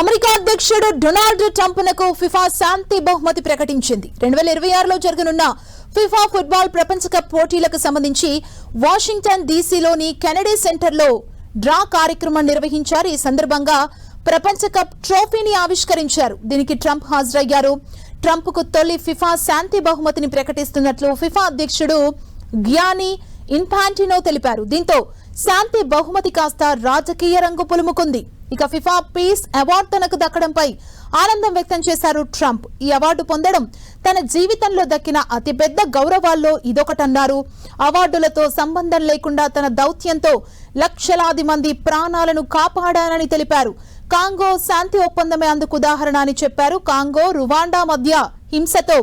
America అధ్యక్షుడు Donald ట్రంప్నకు FIFA శాంతి బహుమతి ప్రకటించింది. రెండు వేల ఇరవై ఆరులో జరగనున్న ఫిఫా ఫుట్బాల్ ప్రపంచ కప్ పోటీలకు సంబంధించి వాషింగ్టన్ డీసీలోని కెనడీ సెంటర్లో డ్రా కార్యక్రమం నిర్వహించారు. ఈ సందర్భంగా ప్రపంచ కప్ ట్రోఫీని ఆవిష్కరించారు. దీనికి ట్రంప్ హాజరయ్యారు. ట్రంప్కు తొలి ఫిఫా శాంతి బహుమతిని ప్రకటిస్తున్నట్లు ఫిఫా అధ్యక్షుడు గ్యానీ ఇన్ఫాంటినో తెలిపారు. దీంతో శాంతి బహుమతి కాస్త రాజకీయ రంగు పులుముకుంది. ఇక ఫిఫా పీస్ అవార్డు తనకు దక్కడంపై ఆనందం వ్యక్తం చేశారు ట్రంప్. ఈ అవార్డు పొందడం తన జీవితంలో దక్కిన అతిపెద్ద గౌరవాల్లో ఇదొకటన్నారు. అవార్డులతో సంబంధం లేకుండా తన దౌత్యంతో లక్షలాది మంది ప్రాణాలను కాపాడానని తెలిపారు. కాంగో శాంతి ఒప్పందమే అందుకు ఉదాహరణ అని చెప్పారు. కాంగో రువాండా మధ్య హింసతో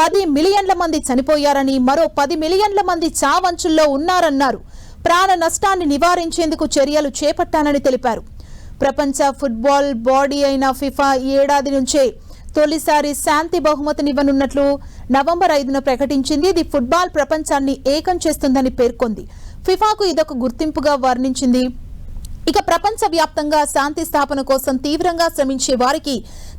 పది మిలియన్ల మంది చనిపోయారని మరో పది మిలియన్ల మంది చావంచుల్లో ఉన్నారన్నారు. ప్రాణ నష్టాన్ని నివారించేందుకు చర్యలు చేపట్టానని తెలిపారు. ప్రపంచ ఫుట్బాల్ బాడీ అయిన ఫిఫా ఈ ఏడాది నుంచే తొలిసారి శాంతి బహుమతినివ్వనున్నట్లు నవంబర్ ఐదున ప్రకటించింది. ఇది ఫుట్బాల్ ప్రపంచాన్ని ఏకం చేస్తుందని పేర్కొంది. ఫిఫాకు ఇదొక గుర్తింపుగా వర్ణించింది. ఇక ప్రపంచ వ్యాప్తంగా శాంతి స్థాపన కోసం తీవ్రంగా శ్రమించే వారికి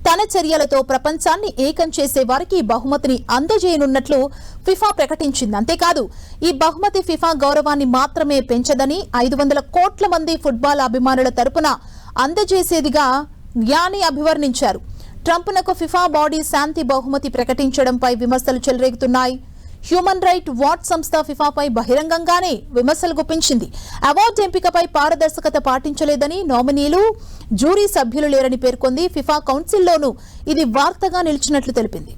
తన చర్యలతో ప్రపంచాన్ని ఏకం చేసే వారికి బహుమతిని అందజేయనున్నట్లు ఫిఫా ప్రకటించింది. అంతేకాదు ఈ బహుమతి ఫిఫా గౌరవాన్ని మాత్రమే పెంచదని ఐదు వందల కోట్ల మంది ఫుట్బాల్ అభిమానుల తరపున అందజేసేదిగా జ్ఞాని అభివర్ణించారు. ట్రంప్నకు ఫిఫా బాడీ శాంతి బహుమతి ప్రకటించడంపై విమర్శలు చెలరేగుతున్నాయి. హ్యూమన్ రైట్ వాచ్ సంస్థ ఫిఫాపై బహిరంగంగానే విమర్శలు గుప్పించింది. అవార్డు ఎంపికపై పారదర్శకత పాటించలేదని నామినీలు జ్యూరీ సభ్యులు లేరని పేర్కొంది ఫిఫా కౌన్సిల్లోనూ. ఇది వార్తగా నిలిచినట్లు తెలిపింది.